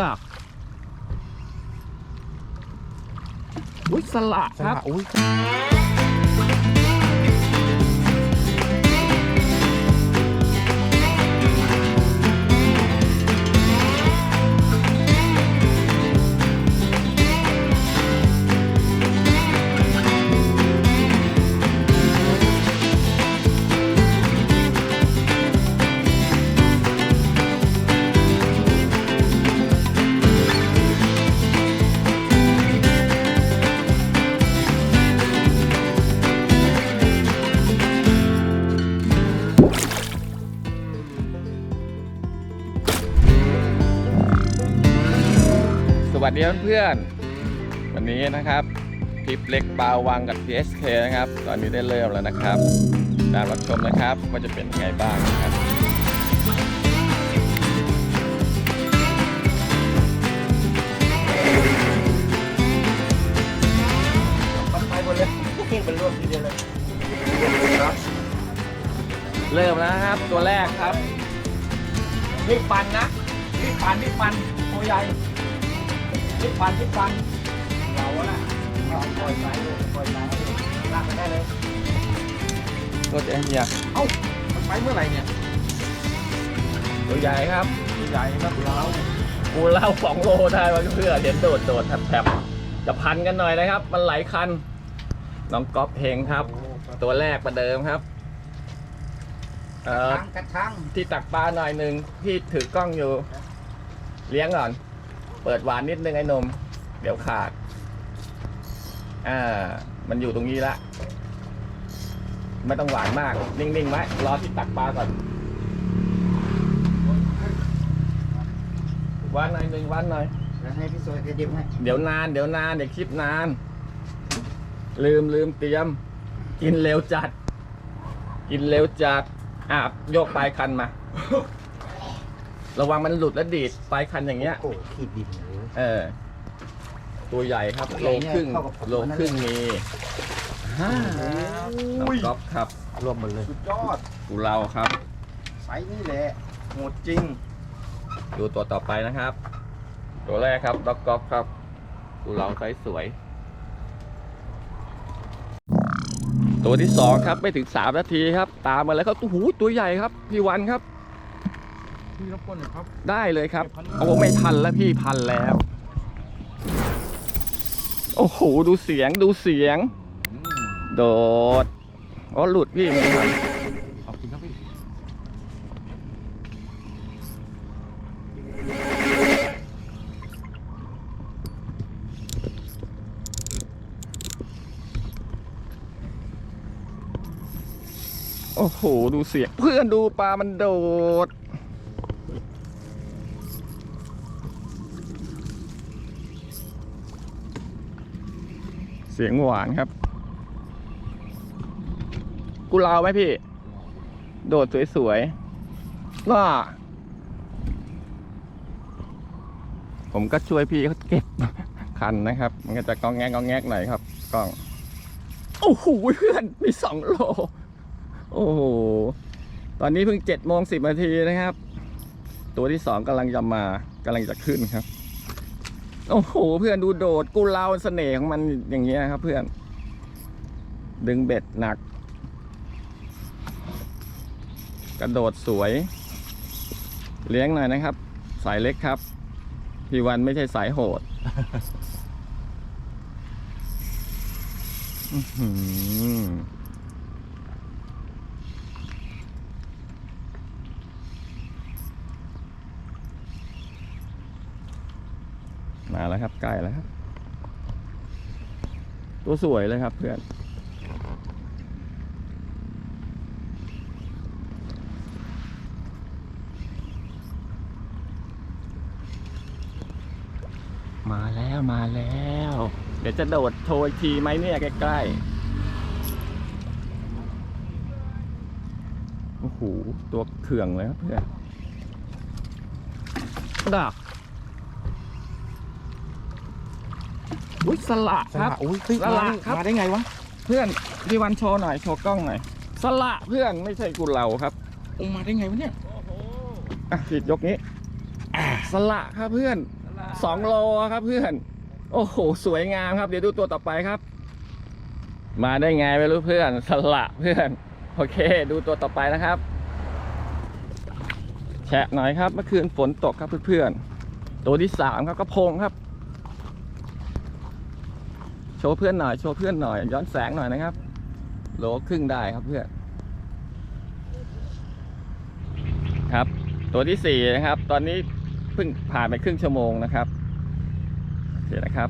ดักอุ้ยสละสครับละ อุ้ยสวัสดีเพื่อนๆวันนี้นะครับคลิปเล็กปาววังกับ TSK นะครับ ตอนนี้ได้เริ่มแล้วนะครับตามรับชมนะครับว่าจะเป็นยังไงบ้างนะครับมันไปหมดเลยเก่งเป็นรวมทีเดียวเลยเริ่มแล้วครับตัวแรกครับรีบปันนะรีบปันรีบปันตัวใหญ่ รีบปันรีบปันเราอะเราปล่อยสายเลยปล่อยสายลากไปได้เลยรถเอ็นเฮียมันไปเมื่อไหร่เนี่ยตัวใหญ่ครับตัวใหญ่ครับเรากูเล่าสองโลได้มาเพื่อเดี๋ยวโดดโดดแถบๆจะพันกันหน่อยนะครับ มันหลายคันน้องก๊อฟเพลงครับ ตัวแรกประเดิมครับเอ่อทั้งกระชังที่ตักปลาหน่อยหนึ่งที่ถือกล้องอยู่ เลี้ยงก่อน เปิดหวานนิดนึงไอ้หนม เดี๋ยวขาด อ่า มันอยู่ตรงนี้ละ ไม่ต้องหวานมาก นิ่งๆไว้รอที่ตักปลาก่อนหวานหน่อยหนึ่งหวานหน่อย แล้วให้พี่สวยแกดิบให้เดี๋ยวนานเดี๋ยวนานเดี๋ยวคลิปนาน ลืมลืมเตรียม กินเร็วจัด กินเร็วจัดอะโยกปลายคันมา ระวังมันหลุดแล้วดีดปลายคันอย่างเงี้ย โอ้ขีดดินเลย เออ ตัวใหญ่ครับตัวโลใหญ่เนี่ยครึ่งเข้ากับผมโลครึ่งมีห้าน้องก๊อฟครับ รวมหมดเลย สุดยอดกูเราครับ ไซส์นี่แหละโหดจริง ดูตัวต่อไปนะครับ ตัวแรกครับด็อกก๊อฟครับกูเราไซส์สวย ตัวที่สองครับ ไม่ถึงสามนาทีครับ ตามมาแล้วครับตัวหูตัวใหญ่ครับ พี่วันครับ พี่รบกวนหน่อยครับ ได้เลยครับโอ้ไม่ทันแล้วพี่พันแล้ว โอ้โห ดูเสียงดูเสียง โดด อ๋อ หลุดพี่ไม่ทันขอบคุณครับพี่โอ้โห ดูเสียงเพื่อนดูปลามันโดด สียงหวานครับกูลาวไหมพี่ โดดสวยๆน่าผมก็ช่วยพี่เขาเก็บคันนะครับ มันก็จะก้องแงกก้องแงกหน่อยครับกล้อง โอ้โหเพื่อนมีสองโล โอ้โห ตอนนี้เพิ่งเจ็ดโมงสิบนาทีนะครับ ตัวที่สองกำลังจะมากำลังจะขึ้นครับ โอ้โหเพื่อนดูโดดกูเล่าเสน่ห์ของมันอย่างเงี้ยครับ เพื่อน ดึงเบ็ดหนัก กระโดดสวย เลี้ยงหน่อยนะครับ สายเล็กครับ พี่วันไม่ใช่สายโหดอื้อหือมา แล้วครับใกล้แล้วครับ ตัวสวยเลยครับเพื่อนมาแล้วมาแล้ว เดี๋ยวจะโดดโชว์อีกทีไหมเนี่ยใกล้ๆโอ้โหตัวเขื่องเลยครับเพื่อนดัก อุ้ยสละสครับละอุ้ยเฮ้ยสละครับมาได้ไงวะเพื่อนพี่วันโชว์หน่อยโชว์กล้องหน่อยสละเพื่อนไม่ใช่กุเราครับโอ้มาได้ไงวะเนี่ยอะผิดยกนี้สละครับเพื่อนสองโลครับเพื่อน โอ้โหสวยงามครับ เดี๋ยวดูตัวต่อไปครับ มาได้ไงไม่รู้เพื่อน สละเพื่อน โอเค ดูตัวต่อไปนะครับ แฉะหน่อยครับ เมื่อคืนฝนตกครับเพื่อนๆตัวที่สามครับกระพงครับ โชว์เพื่อนหน่อย โชว์เพื่อนหน่อย ย้อนแสงหน่อยนะครับ โลครึ่งได้ครับเพื่อน ครับ ตัวที่สี่นะครับ ตอนนี้เพิ่งผ่านไปครึ่งชั่วโมงนะครับ โอเคนะครับ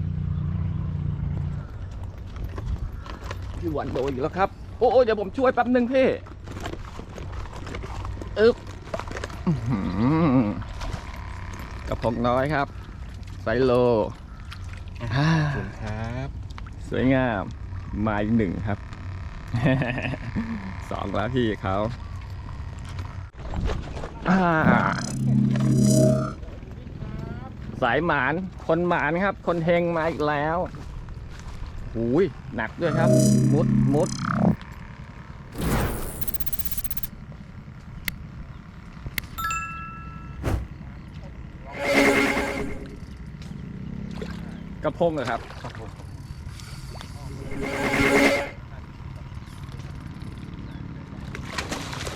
พี่หวันโดนอีกแล้วครับ โอ้โอเดี๋ยวผมช่วยแป๊บหนึ่งพี่อึ๊บกระพงน้อยครับ ไซโลอ่าครับ สวยงามมาอีกหนึ่งครับ สองแล้วพี่เขาสายหมาน คนหมานครับ คนเฮงมาอีกแล้วหูยหนักด้วยครับ มุดมุดกระพงเหรอครับครับผม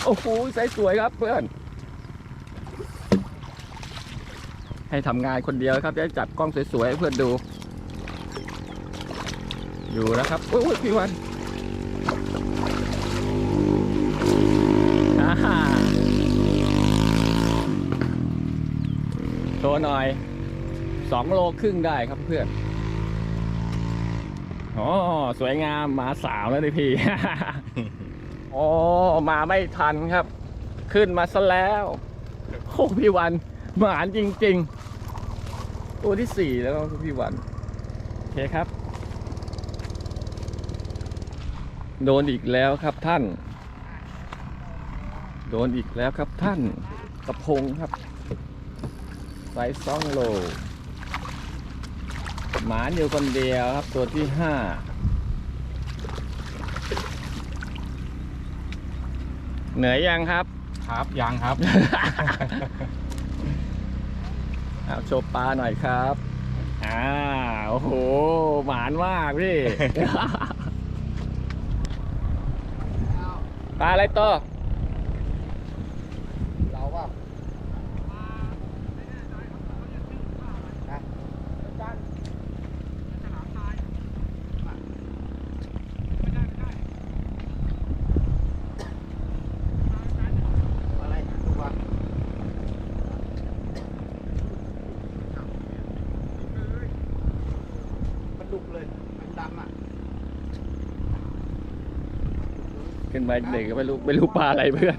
โอ้โหใสสวยครับเพื่อน ให้ทำงานคนเดียวครับจะได้จับกล้องสวยๆให้เพื่อนดู อยู่นะครับโอ้ยพี่วันอ่าโชว์หน่อยสองโลครึ่งได้ครับเพื่อนอ๋อสวยงามหมาสาวแล้วดิพี่ โอ้มาไม่ทันครับ ขึ้นมาซะแล้วโอ้พี่วันหมานจริงๆ ตัวที่สี่แล้วครับพี่วัน โอเคครับ โดนอีกแล้วครับท่าน โดนอีกแล้วครับท่านกระพงครับไซส์สองโลหมานอยู่คนเดียวครับตัวที่ห้า เหนื่อยยังครับ ครับยังครับ เอาโชว์ปลาหน่อยครับ อ่า โอ้โห หมานมากพี่ ปลาอะไรตัว เราว่าอะไรตัวมันดุกเลย มันดำอะ ขึ้นมาเด็กก็ไม่รู้ไม่รู้ปลาอะไรเพื่อน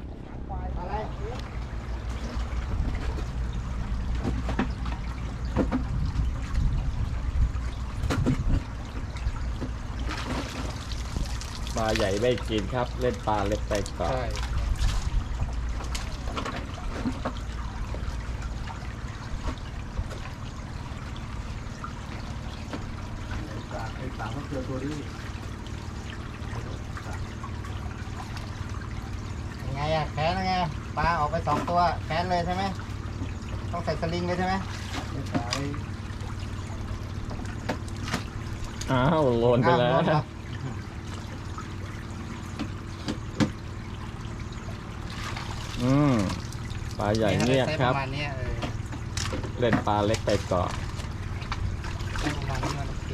ปลาใหญ่ไม่กินครับ เล่นปลาเล็กไปก่อน ไอ้สามต้องเจอตัวนี้ ยังไงอะ แค้นยังไงปลาออกไปสองตัวแค้นเลยใช่ไหมต้องใส่สลิงเลยใช่ไหมไอ้สายอ้าวโลนไปแล้ว อ้าวโดนเหรออืมปลาใหญ่เงียบครับประมาณเนี้ยเออเล่นปลาเล็กไปก่อนใช้ประมาณนี้มันโอเค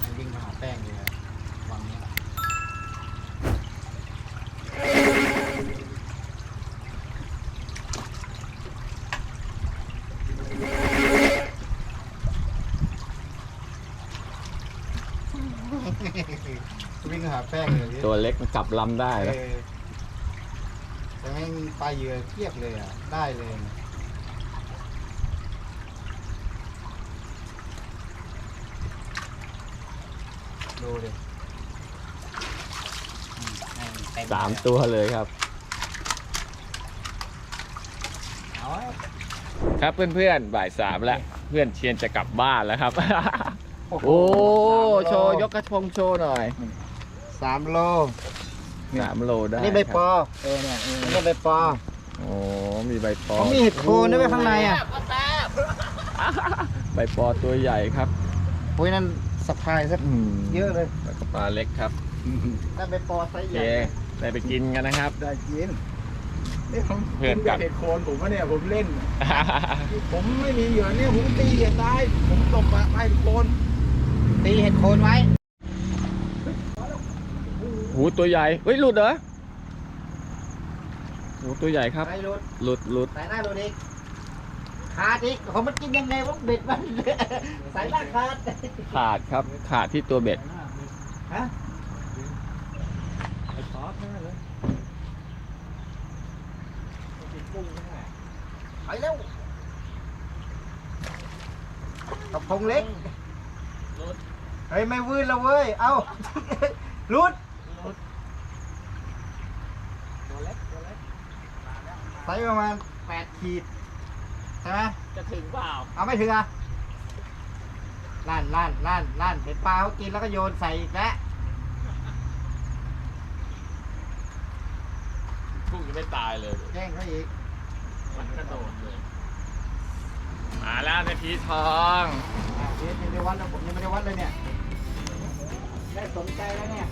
มันวิ่งมาหาแป้งเลยอะวังนี้ วิ่งมา หาแป้งเลยตัวเล็กมันกลับลำได้เอนะอแต่ไม่งปลาเหยื่อเทียบเลยอะ ได้เลยดูดิอืมแม่งเต็สามเลยอะตัวเลยครับเอาไว้ครับเพื่อนๆบ่ายสามแล้ว เพื่อนเชียนจะกลับบ้านแล้วครับ โอ้โชว์ยกกระพงโชว์หน่อย สามโลสามโลได้อันนี้ใบปครับอเออเนี่ยอันนี้ใบปอโอ้มีใบปอเขามีเห็ดโคนด้วยไหมข้างในอะใบปอตัวใหญ่ครับโอ้ยนั่นสะพายสักเยอะเลยแล้วก็ปลาเล็กครับนั่นใบปอไซโอส์เคใหญ่ได้ไปกินกันนะครับ ได้กินนี่ผมเพื่อนกันผมเห็ดโคนผมว่าเนี่ยผมเล่น ผมไม่มีเหยื่อเนี่ยผมตีเหยื่อตายผมตบปลาไปโคนตีเห็ดโคนไว้ หูตัวใหญ่เฮ้ยหลุดเหรอหูตัวใหญ่ครับไปรุดหลุดหลุดสายหน้ารุดอีกขาดอีกเขามันกินยังไงวะเบ็ดมัน สายหน้าขาดขาดครับ ขาดที่ตัวเบ็ดฮะไอ้ซอสนั่นเลยไปเร็วกระพงเล็กเฮ้ยไม่วืนแล้วเว้ย เอารุด ตัวเล็กตัวเล็ก ไซส์ประมาณแปดขีดใช่ไหมจะถึงเปล่าเอาไม่ถึงอะล้านล้านล้านล้านเห็นปลาเขากินแล้วก็โยนใส่อีกแล้วพุ่งจะไม่ตายเลย แกล้งเขาอีกมันกระโดดเลย มาแล้วนาทีทองอะเดี๋ยวยังไม่ได้วัดแล้วผมยังไม่ได้วัดเลยเนี่ยได้สนใจแล้วเนี่ย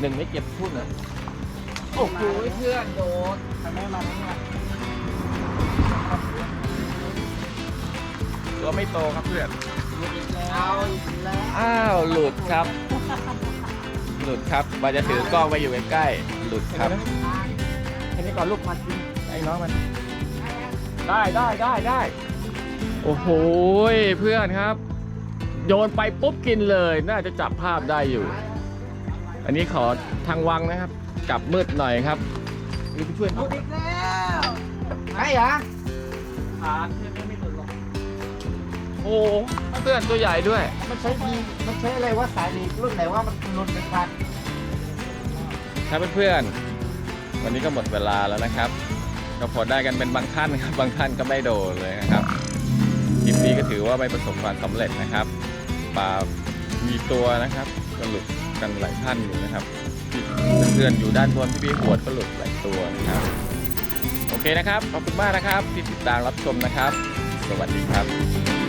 หนึ่งไม่เก็บทุ่นเหรอ โอ้โหเพื่อนโดนทำไมมาทั้งวันตัวไม่โตครับเพื่อนเอาอีกแล้วอ้าวหลุดครับ หลุดครับว่าจะถือกล้องไปอยู่ใกล้ๆหลุดครับแค่นี้ก่อนลูกมากินไอ้น้องมัน ได้ได้ได้ได้โอ้โหเพื่อนครับ โยนไปปุ๊บกินเลย น่าจะจับภาพได้อยู่ อันนี้ขอทางวังนะครับ กลับมืดหน่อยครับนี่เพื่อนหมดอีกแล้วใช่เหรอขาดแค่ไม่ถึงหรอกโอ้เพื่อนตัวใหญ่ด้วย มันใช้ดีมันใช้อะไรว่าสายลีกรุ่นไหนว่ามันหลุดเป็นพันครับเพื่อนๆวันนี้ก็หมดเวลาแล้วนะครับ ก็พอได้กันเป็นบางท่านครับบางท่านก็ไม่โดนเลยนะครับคลิปนี้ก็ถือว่าไม่ประสบความสำเร็จนะครับปลามีตัวนะครับก็หลุดกันหลายท่านอยู่นะครับที่ เพื่อนอยู่ด้านบนที่พี่หวดก็หลุดหลายตัวนะครับ โอเคนะครับ ขอบคุณมากนะครับที่ติดตามรับชมนะครับ สวัสดีครับ